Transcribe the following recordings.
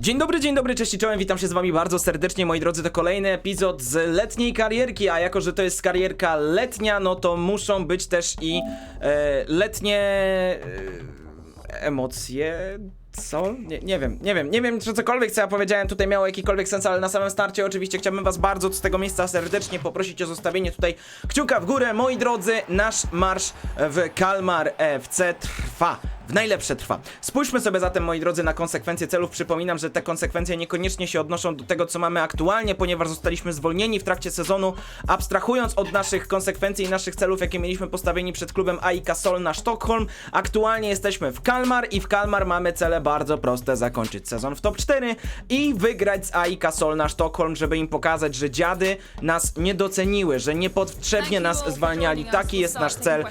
Dzień dobry, dzień dobry, cześć i czołem, witam się z wami bardzo serdecznie, moi drodzy, to kolejny epizod z letniej karierki, a jako, że to jest karierka letnia, no to muszą być też i e, letnie e, emocje, co? Nie, nie wiem, nie wiem, nie wiem, czy cokolwiek, co ja powiedziałem tutaj miało jakikolwiek sens, ale na samym starcie oczywiście chciałbym was bardzo z tego miejsca serdecznie poprosić o zostawienie tutaj kciuka w górę, moi drodzy, nasz marsz w Kalmar FC trwa. W najlepsze trwa. Spójrzmy sobie zatem, moi drodzy, na konsekwencje celów. Przypominam, że te konsekwencje niekoniecznie się odnoszą do tego, co mamy aktualnie, ponieważ zostaliśmy zwolnieni w trakcie sezonu. Abstrahując od naszych konsekwencji i naszych celów, jakie mieliśmy postawieni przed klubem AIK Solna Sztokholm, aktualnie jesteśmy w Kalmar i w Kalmar mamy cele bardzo proste: zakończyć sezon w top 4 i wygrać z AIK Solna Sztokholm, żeby im pokazać, że dziady nas nie doceniły, że niepotrzebnie nas zwalniali. Taki jest nasz cel.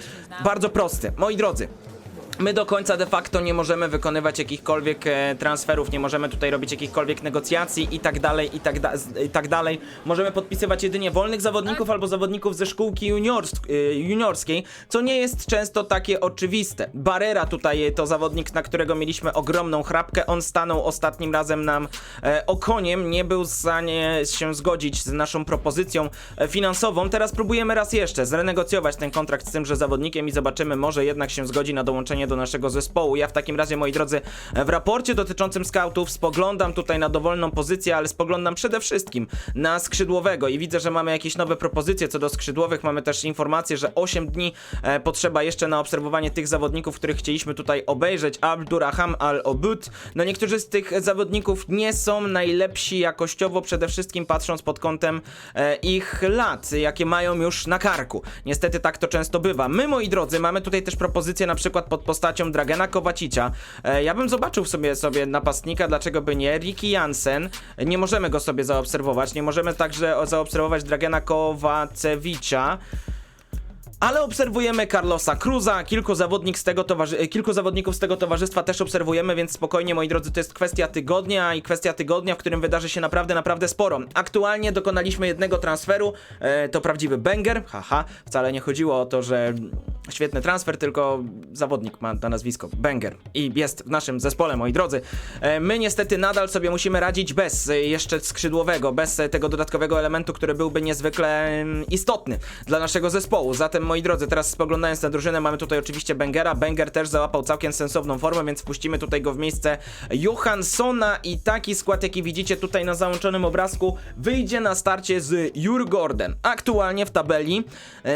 Bardzo prosty. Moi drodzy, My do końca de facto nie możemy wykonywać jakichkolwiek e, transferów, nie możemy tutaj robić jakichkolwiek negocjacji i tak dalej, i tak, da, i tak dalej. Możemy podpisywać jedynie wolnych zawodników albo zawodników ze szkółki e, juniorskiej, co nie jest często takie oczywiste. Barera tutaj to zawodnik, na którego mieliśmy ogromną chrapkę. On stanął ostatnim razem nam e, okoniem, nie był w stanie się zgodzić z naszą propozycją finansową. Teraz próbujemy raz jeszcze zrenegocjować ten kontrakt z tymże zawodnikiem i zobaczymy, może jednak się zgodzi na dołączenie do naszego zespołu. Ja w takim razie, moi drodzy, w raporcie dotyczącym scoutów spoglądam tutaj na dowolną pozycję, ale spoglądam przede wszystkim na skrzydłowego i widzę, że mamy jakieś nowe propozycje co do skrzydłowych. Mamy też informację, że 8 dni e, potrzeba jeszcze na obserwowanie tych zawodników, których chcieliśmy tutaj obejrzeć. Abdurraham Al-Obud. No niektórzy z tych zawodników nie są najlepsi jakościowo, przede wszystkim patrząc pod kątem e, ich lat, jakie mają już na karku. Niestety tak to często bywa. My, moi drodzy, mamy tutaj też propozycję na przykład pod postacią Dragena Kowacicia. E, ja bym zobaczył sobie sobie napastnika, dlaczego by nie. Ricky Jansen, nie możemy go sobie zaobserwować, nie możemy także zaobserwować Dragena Kowacewicza. Ale obserwujemy Carlosa Cruza, kilku, zawodnik z tego towarzy- e, kilku zawodników z tego towarzystwa też obserwujemy, więc spokojnie moi drodzy, to jest kwestia tygodnia i kwestia tygodnia, w którym wydarzy się naprawdę, naprawdę sporo. Aktualnie dokonaliśmy jednego transferu, e, to prawdziwy banger, haha, wcale nie chodziło o to, że świetny transfer, tylko zawodnik ma na nazwisko banger i jest w naszym zespole, moi drodzy. E, my niestety nadal sobie musimy radzić bez e, jeszcze skrzydłowego, bez e, tego dodatkowego elementu, który byłby niezwykle istotny dla naszego zespołu. Zatem, moi drodzy, teraz spoglądając na drużynę, mamy tutaj oczywiście Bengera. Benger też załapał całkiem sensowną formę, więc wpuścimy tutaj go w miejsce Johanssona i taki skład, jaki widzicie tutaj na załączonym obrazku, wyjdzie na starcie z Jurgorden. Aktualnie w tabeli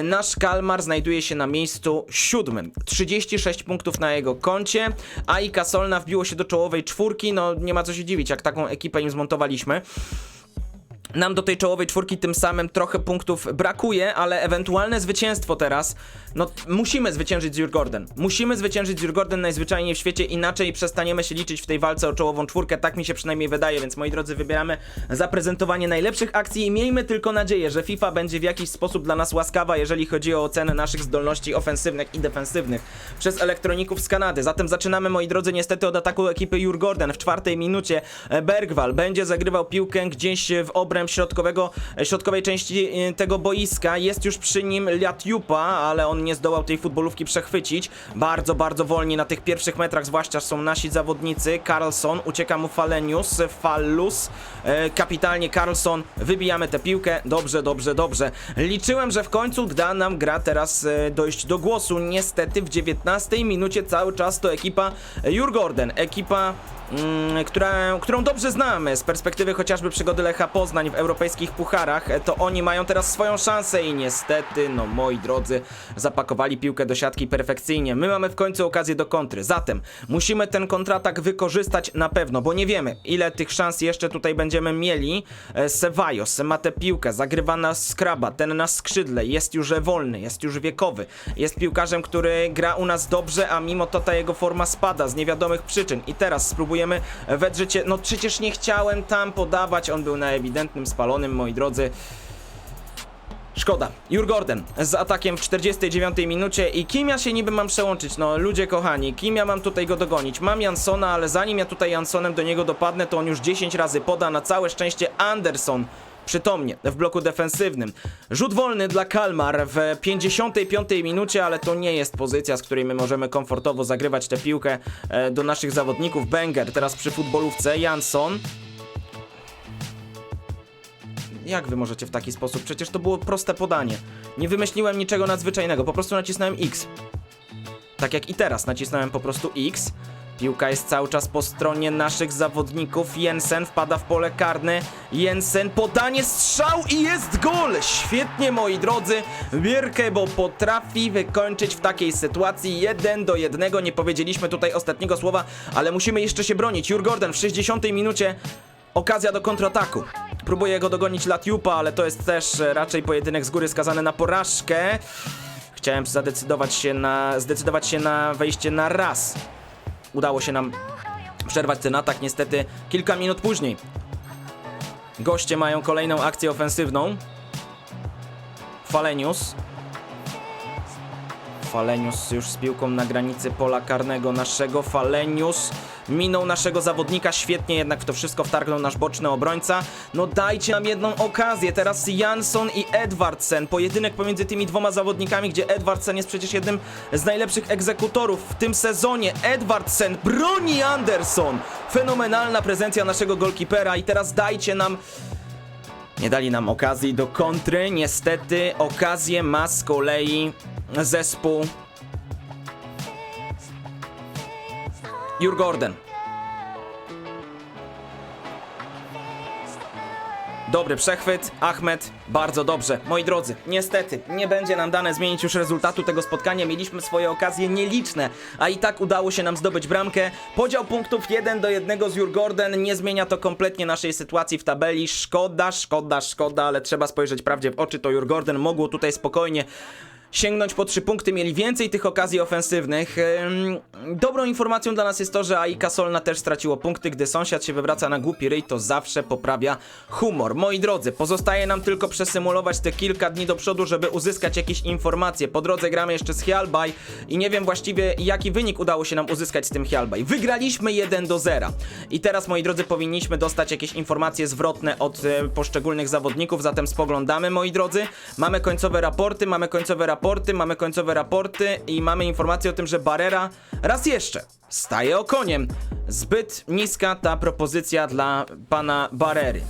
nasz Kalmar znajduje się na miejscu siódmym. 36 punktów na jego koncie, a i Kasolna wbiło się do czołowej czwórki, no nie ma co się dziwić, jak taką ekipę im zmontowaliśmy. Nam do tej czołowej czwórki tym samym trochę punktów brakuje, ale ewentualne zwycięstwo teraz, no musimy zwyciężyć z Jurgorden. Musimy zwyciężyć z Jurgorden najzwyczajniej w świecie, inaczej przestaniemy się liczyć w tej walce o czołową czwórkę, tak mi się przynajmniej wydaje, więc moi drodzy, wybieramy zaprezentowanie najlepszych akcji i miejmy tylko nadzieję, że FIFA będzie w jakiś sposób dla nas łaskawa, jeżeli chodzi o ocenę naszych zdolności ofensywnych i defensywnych przez elektroników z Kanady. Zatem zaczynamy, moi drodzy, niestety od ataku ekipy Jurgorden. W czwartej minucie e, Bergwal będzie zagrywał piłkę gdzieś w obręb środkowego, e, środkowej części e, tego boiska. Jest już przy nim Liatjupa, ale on nie zdołał tej futbolówki przechwycić. Bardzo, bardzo wolni na tych pierwszych metrach, zwłaszcza są nasi zawodnicy. Carlson, ucieka mu Falenius, Fallus, e, kapitalnie Carlson, wybijamy tę piłkę. Dobrze, dobrze, dobrze. Liczyłem, że w końcu da nam gra teraz e, dojść do głosu. Niestety w 19 minucie cały czas to ekipa Jurgorden, ekipa mm, która, którą dobrze znamy z perspektywy chociażby przygody Lecha Poznań w europejskich pucharach, e, to oni mają teraz swoją szansę i niestety, no moi drodzy, zapakowali piłkę do siatki perfekcyjnie. My mamy w końcu okazję do kontry, zatem musimy ten kontratak wykorzystać na pewno, bo nie wiemy ile tych szans jeszcze tutaj będziemy mieli. Sewajos ma tę piłkę, zagrywa na skraba, ten na skrzydle, jest już wolny, jest już wiekowy, jest piłkarzem, który gra u nas dobrze, a mimo to ta jego forma spada z niewiadomych przyczyn i teraz spróbujemy wedrzeć się, no przecież nie chciałem tam podawać, on był na ewidentnym spalonym, moi drodzy. Szkoda. Jurgorden z atakiem w 49 minucie i kim ja się niby mam przełączyć? No ludzie kochani, kim ja mam tutaj go dogonić? Mam Jansona, ale zanim ja tutaj Jansonem do niego dopadnę, to on już 10 razy poda. Na całe szczęście Anderson przytomnie w bloku defensywnym. Rzut wolny dla Kalmar w 55 minucie, ale to nie jest pozycja, z której my możemy komfortowo zagrywać tę piłkę e, do naszych zawodników. Benger teraz przy futbolówce, Jansson. Jak wy możecie w taki sposób? Przecież to było proste podanie. Nie wymyśliłem niczego nadzwyczajnego, po prostu nacisnąłem X. Tak jak i teraz, nacisnąłem po prostu X. Piłka jest cały czas po stronie naszych zawodników. Jensen wpada w pole karne. Jensen podanie, strzał i jest gol! Świetnie, moi drodzy. Bierkę, bo potrafi wykończyć w takiej sytuacji 1 do 1. Nie powiedzieliśmy tutaj ostatniego słowa, ale musimy jeszcze się bronić. Jur Gordon w 60 minucie. Okazja do kontrataku. Próbuje go dogonić Latiupa, ale to jest też e, raczej pojedynek z góry skazany na porażkę. Chciałem zadecydować się na, zdecydować się na wejście na raz. Udało się nam przerwać ten atak, niestety kilka minut później. Goście mają kolejną akcję ofensywną. Falenius. Falenius już z piłką na granicy pola karnego naszego. Falenius minął naszego zawodnika, świetnie jednak w to wszystko wtargnął nasz boczny obrońca. No dajcie nam jedną okazję, teraz Jansson i Edwardsen. Pojedynek pomiędzy tymi dwoma zawodnikami, gdzie Edwardsen jest przecież jednym z najlepszych egzekutorów w tym sezonie. Edwardsen broni Anderson. Fenomenalna prezencja naszego golkipera i teraz dajcie nam... Nie dali nam okazji do kontry. Niestety okazję ma z kolei zespół Jurgorden. Dobry przechwyt, Ahmed, bardzo dobrze. Moi drodzy, niestety, nie będzie nam dane zmienić już rezultatu tego spotkania. Mieliśmy swoje okazje nieliczne, a i tak udało się nam zdobyć bramkę. Podział punktów 1 do 1 z Jurgorden nie zmienia to kompletnie naszej sytuacji w tabeli. Szkoda, szkoda, szkoda, ale trzeba spojrzeć prawdzie w oczy. To Jurgorden mogło tutaj spokojnie sięgnąć po trzy punkty, mieli więcej tych okazji ofensywnych. Dobrą informacją dla nas jest to, że Aika Solna też straciło punkty. Gdy sąsiad się wywraca na głupi ryj, to zawsze poprawia humor. Moi drodzy, pozostaje nam tylko przesymulować te kilka dni do przodu, żeby uzyskać jakieś informacje. Po drodze gramy jeszcze z Hyalbaj i nie wiem właściwie jaki wynik udało się nam uzyskać z tym Hyalbaj. Wygraliśmy 1 do 0. I teraz, moi drodzy, powinniśmy dostać jakieś informacje zwrotne od e, poszczególnych zawodników, zatem spoglądamy, moi drodzy. Mamy końcowe raporty, mamy końcowe raporty, mamy końcowe raporty i mamy informację o tym, że Barrera raz jeszcze staje okoniem. Zbyt niska ta propozycja dla pana Barrery.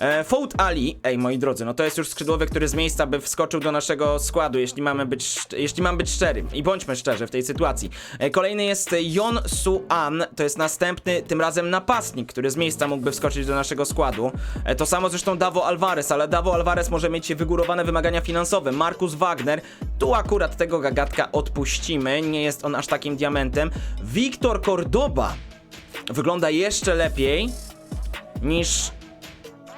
E, Fout Ali, ej moi drodzy, no to jest już skrzydłowy, który z miejsca by wskoczył do naszego składu, jeśli mamy być, jeśli mam być szczery. I bądźmy szczerzy w tej sytuacji. E, kolejny jest Yon Su An, to jest następny, tym razem napastnik, który z miejsca mógłby wskoczyć do naszego składu. E, to samo zresztą Davo Alvarez, ale Davo Alvarez może mieć wygórowane wymagania finansowe. Markus Wagner, tu akurat tego gagatka odpuścimy, nie jest on aż takim diamentem. Wiktor Cordoba wygląda jeszcze lepiej niż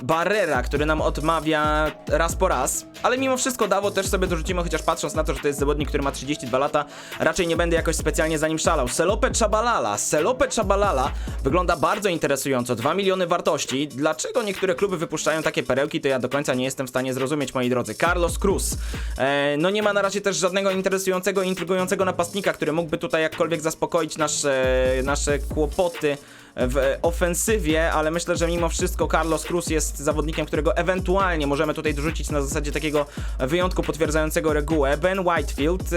Barrera, który nam odmawia raz po raz, ale mimo wszystko Dawo też sobie dorzucimy, chociaż patrząc na to, że to jest zawodnik, który ma 32 lata, raczej nie będę jakoś specjalnie za nim szalał. Selope Chabalala, Selope Chabalala wygląda bardzo interesująco, 2 miliony wartości. Dlaczego niektóre kluby wypuszczają takie perełki, to ja do końca nie jestem w stanie zrozumieć, moi drodzy. Carlos Cruz, e, no nie ma na razie też żadnego interesującego, intrygującego napastnika, który mógłby tutaj jakkolwiek zaspokoić nasze, nasze kłopoty w ofensywie, ale myślę, że mimo wszystko Carlos Cruz jest zawodnikiem, którego ewentualnie możemy tutaj dorzucić na zasadzie takiego wyjątku potwierdzającego regułę. Ben Whitefield.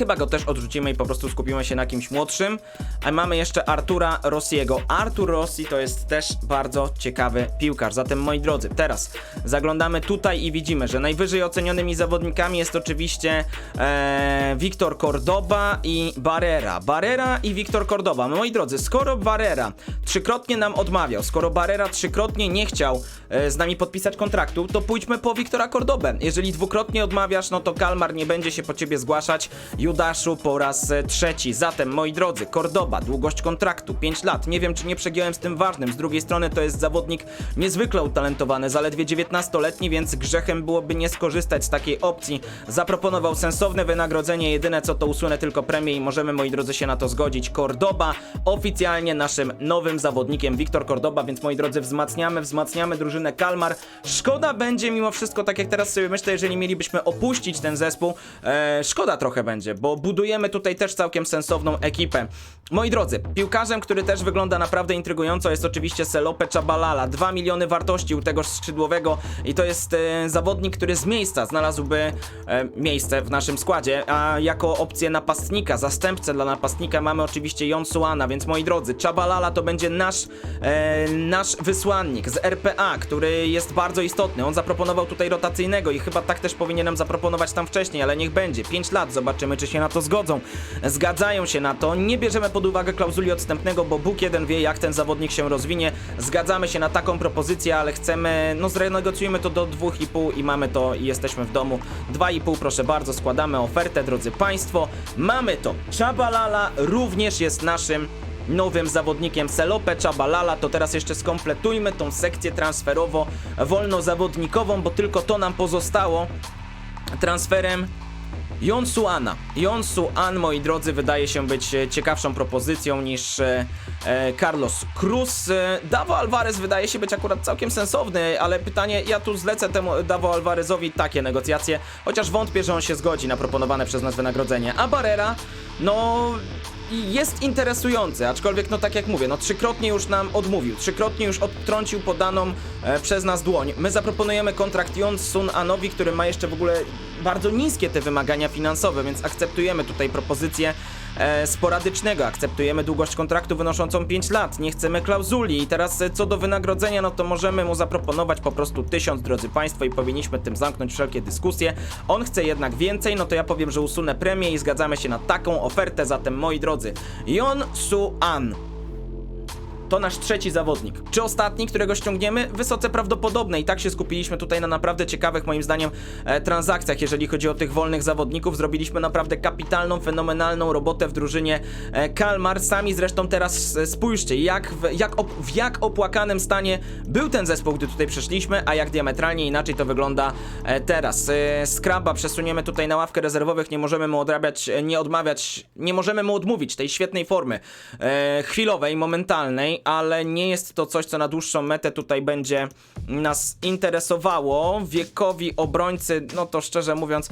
Chyba go też odrzucimy i po prostu skupimy się na kimś młodszym. A mamy jeszcze Artura Rossiego. Artur Rossi to jest też bardzo ciekawy piłkarz. Zatem moi drodzy, teraz zaglądamy tutaj i widzimy, że najwyżej ocenionymi zawodnikami jest oczywiście e, Wiktor Cordoba i Barrera. Barrera i Wiktor Cordoba. Moi drodzy, skoro Barrera trzykrotnie nam odmawiał, skoro Barrera trzykrotnie nie chciał e, z nami podpisać kontraktu, to pójdźmy po Wiktora Cordobę. Jeżeli dwukrotnie odmawiasz, no to Kalmar nie będzie się po ciebie zgłaszać. Judaszu po raz e, trzeci. Zatem, moi drodzy, Cordoba, długość kontraktu 5 lat. Nie wiem, czy nie przegiąłem z tym ważnym. Z drugiej strony to jest zawodnik niezwykle utalentowany, zaledwie 19-letni, więc grzechem byłoby nie skorzystać z takiej opcji. Zaproponował sensowne wynagrodzenie, jedyne co to usunę tylko premię i możemy, moi drodzy, się na to zgodzić. Cordoba oficjalnie naszym nowym zawodnikiem, Wiktor Cordoba, więc moi drodzy, wzmacniamy, wzmacniamy drużynę Kalmar. Szkoda będzie mimo wszystko, tak jak teraz sobie myślę, jeżeli mielibyśmy opuścić ten zespół, e, szkoda trochę będzie, będzie, bo budujemy tutaj też całkiem sensowną ekipę. Moi drodzy, piłkarzem, który też wygląda naprawdę intrygująco jest oczywiście Selope Chabalala. 2 miliony wartości u tegoż skrzydłowego i to jest e, zawodnik, który z miejsca znalazłby e, miejsce w naszym składzie, a jako opcję napastnika, zastępcę dla napastnika mamy oczywiście Jonsuana, więc moi drodzy, Chabalala to będzie nasz, e, nasz wysłannik z RPA, który jest bardzo istotny. On zaproponował tutaj rotacyjnego i chyba tak też powinienem zaproponować tam wcześniej, ale niech będzie. 5 lat, zobaczymy czy się na to zgodzą. Zgadzają się na to, nie bierzemy pod uwagę klauzuli odstępnego, bo Bóg jeden wie jak ten zawodnik się rozwinie. Zgadzamy się na taką propozycję, ale chcemy, no zrenegocjujemy to do 2,5 i mamy to i jesteśmy w domu. 2,5 proszę bardzo, składamy ofertę, drodzy Państwo. Mamy to. Chabalala również jest naszym nowym zawodnikiem Selope Chabalala, to teraz jeszcze skompletujmy tą sekcję transferowo wolnozawodnikową, bo tylko to nam pozostało transferem Jonsuana. Jonsuan, moi drodzy, wydaje się być e, ciekawszą propozycją niż e, e, Carlos Cruz. Davo Alvarez wydaje się być akurat całkiem sensowny, ale pytanie, ja tu zlecę temu Davo Alvarezowi takie negocjacje, chociaż wątpię, że on się zgodzi na proponowane przez nas wynagrodzenie. A Barrera, no i jest interesujący, aczkolwiek no tak jak mówię, no trzykrotnie już nam odmówił, trzykrotnie już odtrącił podaną e, przez nas dłoń. My zaproponujemy kontrakt Jon Sun Anowi, który ma jeszcze w ogóle bardzo niskie te wymagania finansowe, więc akceptujemy tutaj propozycję e, sporadycznego, akceptujemy długość kontraktu wynoszącą 5 lat, nie chcemy klauzuli i teraz e, co do wynagrodzenia, no to możemy mu zaproponować po prostu 1000, drodzy Państwo i powinniśmy tym zamknąć wszelkie dyskusje. On chce jednak więcej, no to ja powiem, że usunę premię i zgadzamy się na taką ofertę, zatem moi drodzy, Jon Su An. To nasz trzeci zawodnik. Czy ostatni, którego ściągniemy? Wysoce prawdopodobne i tak się skupiliśmy tutaj na naprawdę ciekawych moim zdaniem e, transakcjach, jeżeli chodzi o tych wolnych zawodników. Zrobiliśmy naprawdę kapitalną, fenomenalną robotę w drużynie e, Kalmar. Sami zresztą teraz spójrzcie, jak w, jak op, w jak opłakanym stanie był ten zespół, gdy tutaj przyszliśmy, a jak diametralnie inaczej to wygląda e, teraz. Skraba przesuniemy tutaj na ławkę rezerwowych, nie możemy mu odrabiać, nie odmawiać, nie możemy mu odmówić tej świetnej formy chwilowej, momentalnej, ale nie jest to coś, co na dłuższą metę tutaj będzie nas interesowało. Wiekowi obrońcy, no to szczerze mówiąc,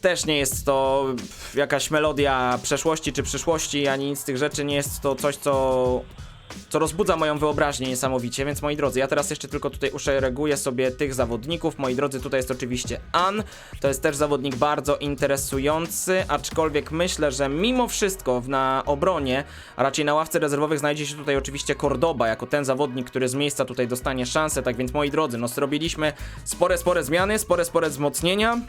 też nie jest to jakaś melodia przeszłości czy przyszłości, ani nic z tych rzeczy, nie jest to coś, co co rozbudza moją wyobraźnię niesamowicie, więc moi drodzy, ja teraz jeszcze tylko tutaj uszereguję sobie tych zawodników. Moi drodzy, tutaj jest oczywiście An, to jest też zawodnik bardzo interesujący, aczkolwiek myślę, że mimo wszystko na obronie, a raczej na ławce rezerwowych znajdzie się tutaj oczywiście Cordoba, jako ten zawodnik, który z miejsca tutaj dostanie szansę, tak więc moi drodzy, no zrobiliśmy spore, spore zmiany, spore, spore wzmocnienia.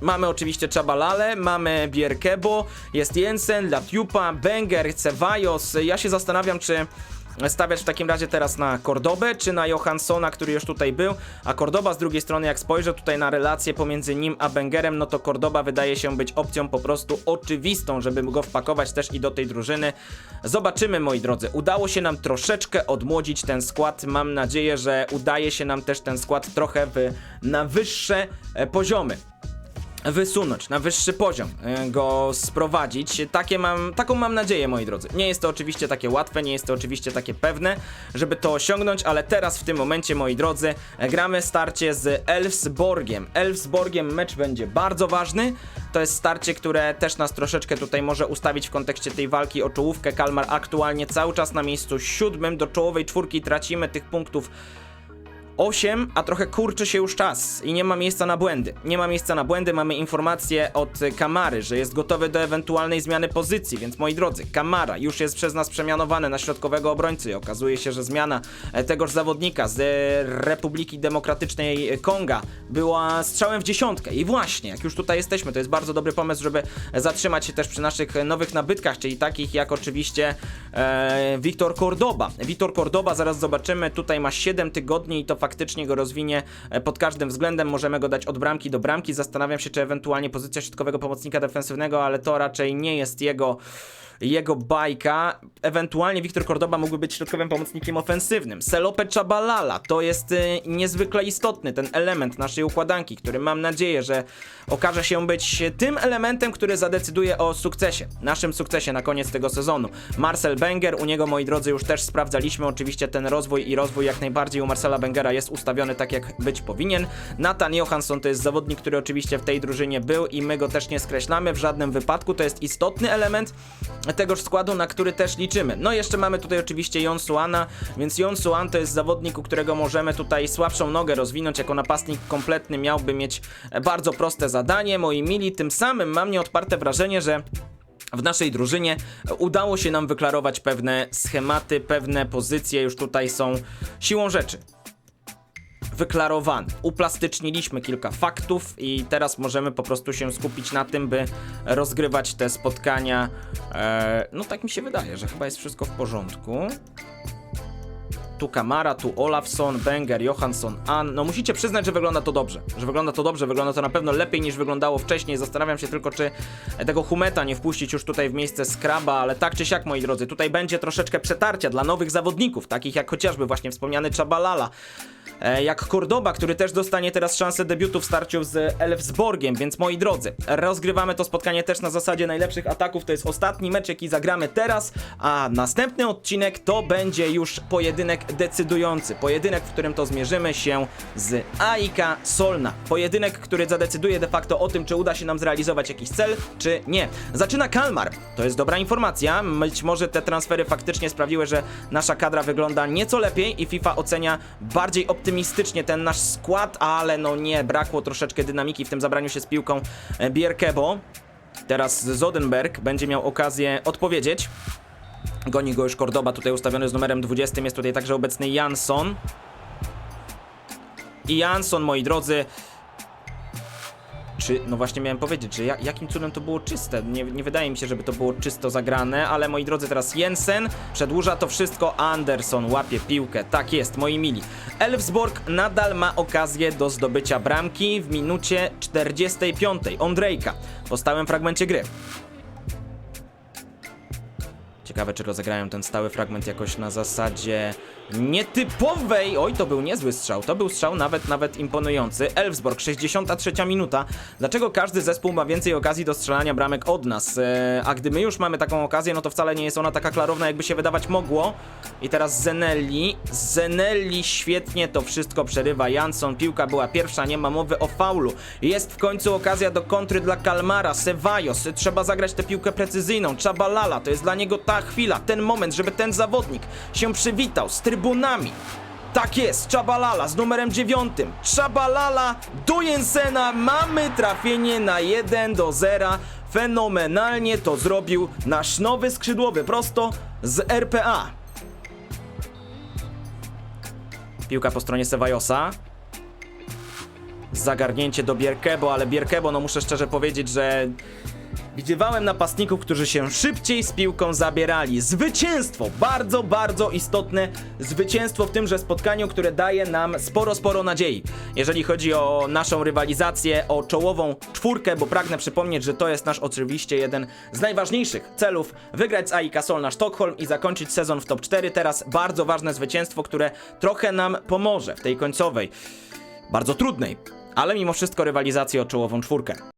Mamy oczywiście Chabalale, mamy Bierkebo, jest Jensen, Latiupa, Benger, Ceballos. Ja się zastanawiam, czy stawiać w takim razie teraz na Cordobę, czy na Johanssona, który już tutaj był, a Cordoba z drugiej strony, jak spojrzę tutaj na relację pomiędzy nim a Bengerem, no to Cordoba wydaje się być opcją po prostu oczywistą, żeby go wpakować też i do tej drużyny. Zobaczymy, moi drodzy. Udało się nam troszeczkę odmłodzić ten skład. Mam nadzieję, że udaje się nam też ten skład trochę w, na wyższe e, poziomy wysunąć na wyższy poziom, y, go sprowadzić. Takie mam, taką mam nadzieję, moi drodzy. Nie jest to oczywiście takie łatwe, nie jest to oczywiście takie pewne, żeby to osiągnąć, ale teraz w tym momencie, moi drodzy, e, gramy starcie z Elfsborgiem. Elfsborgiem mecz będzie bardzo ważny. To jest starcie, które też nas troszeczkę tutaj może ustawić w kontekście tej walki o czołówkę. Kalmar aktualnie cały czas na miejscu siódmym, do czołowej czwórki tracimy tych punktów 8, a trochę kurczy się już czas i nie ma miejsca na błędy. Nie ma miejsca na błędy, mamy informację od Kamary, że jest gotowy do ewentualnej zmiany pozycji, więc moi drodzy, Kamara już jest przez nas przemianowany na środkowego obrońcy i okazuje się, że zmiana e, tegoż zawodnika z e, Republiki Demokratycznej Konga była strzałem w dziesiątkę i właśnie, jak już tutaj jesteśmy, to jest bardzo dobry pomysł, żeby zatrzymać się też przy naszych nowych nabytkach, czyli takich jak oczywiście e, Cordoba. Wiktor Cordoba, zaraz zobaczymy, tutaj ma 7 tygodni i to faktycznie go rozwinie e, pod każdym względem. Możemy go dać od bramki do bramki. Zastanawiam się, czy ewentualnie pozycja środkowego pomocnika defensywnego, ale to raczej nie jest jego jego bajka. Ewentualnie Wiktor Cordoba mógłby być środkowym pomocnikiem ofensywnym. Selope Chabalala to jest y, niezwykle istotny ten element naszej układanki, który mam nadzieję, że okaże się być tym elementem, który zadecyduje o sukcesie. Naszym sukcesie na koniec tego sezonu. Marcel Benger, u niego moi drodzy już też sprawdzaliśmy oczywiście ten rozwój i rozwój jak najbardziej u Marcela Bengera jest ustawiony tak jak być powinien. Nathan Johansson to jest zawodnik, który oczywiście w tej drużynie był i my go też nie skreślamy w żadnym wypadku. To jest istotny element tegoż składu, na który też liczymy. No jeszcze mamy tutaj oczywiście Jon Suana, więc Jon Suan to jest zawodnik, u którego możemy tutaj słabszą nogę rozwinąć. Jako napastnik kompletny miałby mieć bardzo proste zadanie, moi mili. Tym samym mam nieodparte wrażenie, że w naszej drużynie udało się nam wyklarować pewne schematy, pewne pozycje już tutaj są siłą rzeczy wyklarowane. Uplastyczniliśmy kilka faktów i teraz możemy po prostu się skupić na tym, by rozgrywać te spotkania. E, no tak mi się wydaje, że chyba jest wszystko w porządku. Tu Kamara, tu Olafson, Benger, Johansson, An. No musicie przyznać, że wygląda to dobrze. Że wygląda to dobrze, wygląda to na pewno lepiej niż wyglądało wcześniej. Zastanawiam się tylko, czy tego Humeta nie wpuścić już tutaj w miejsce Skraba, ale tak czy siak, moi drodzy, tutaj będzie troszeczkę przetarcia dla nowych zawodników, takich jak chociażby właśnie wspomniany Chabalala. E, jak Cordoba, który też dostanie teraz szansę debiutu w starciu z Elfsborgiem, więc moi drodzy, rozgrywamy to spotkanie też na zasadzie najlepszych ataków, to jest ostatni mecz, jaki zagramy teraz, a następny odcinek to będzie już pojedynek decydujący, pojedynek, w którym to zmierzymy się z Aika Solna, pojedynek, który zadecyduje de facto o tym, czy uda się nam zrealizować jakiś cel, czy nie. Zaczyna Kalmar, to jest dobra informacja, być może te transfery faktycznie sprawiły, że nasza kadra wygląda nieco lepiej i FIFA ocenia bardziej optymistycznie ten nasz skład, ale no nie, brakło troszeczkę dynamiki w tym zabraniu się z piłką e, Bierkebo. Teraz Zodenberg będzie miał okazję odpowiedzieć. Goni go już Cordoba, tutaj ustawiony z numerem 20, jest tutaj także obecny Jansson. I Jansson, moi drodzy, czy, no właśnie miałem powiedzieć, że ja, jakim cudem to było czyste. Nie, nie wydaje mi się, żeby to było czysto zagrane, ale moi drodzy, teraz Jensen przedłuża to wszystko. Anderson łapie piłkę. Tak jest, moi mili. Elfsborg nadal ma okazję do zdobycia bramki w minucie 45. Ondrejka po stałym fragmencie gry. Ciekawe, czy rozegrają ten stały fragment jakoś na zasadzie nietypowej. Oj, to był niezły strzał. To był strzał nawet, nawet imponujący. Elfsborg, 63 minuta. Dlaczego każdy zespół ma więcej okazji do strzelania bramek od nas? Eee, a gdy my już mamy taką okazję, no to wcale nie jest ona taka klarowna, jakby się wydawać mogło. I teraz Zenelli. Zenelli świetnie to wszystko przerywa. Jansson, piłka była pierwsza, nie ma mowy o faulu. Jest w końcu okazja do kontry dla Kalmara. Sewajos, trzeba zagrać tę piłkę precyzyjną. Chabalala, to jest dla niego ta chwila, ten moment, żeby ten zawodnik się przywitał z trybunami. Tak jest, Chabalala z numerem 9. Chabalala do Jensena. Mamy trafienie na 1 do 0. Fenomenalnie to zrobił nasz nowy skrzydłowy prosto z RPA. Piłka po stronie Sevajosa. Zagarnięcie do Bierkebo, ale Bierkebo, no muszę szczerze powiedzieć, że Widziewałem napastników, którzy się szybciej z piłką zabierali. Zwycięstwo! Bardzo, bardzo istotne zwycięstwo w tymże spotkaniu, które daje nam sporo, sporo nadziei. Jeżeli chodzi o naszą rywalizację, o czołową czwórkę, bo pragnę przypomnieć, że to jest nasz oczywiście jeden z najważniejszych celów. Wygrać z AIK Solna Sztokholm i zakończyć sezon w top 4. Teraz bardzo ważne zwycięstwo, które trochę nam pomoże w tej końcowej, bardzo trudnej, ale mimo wszystko rywalizacji o czołową czwórkę.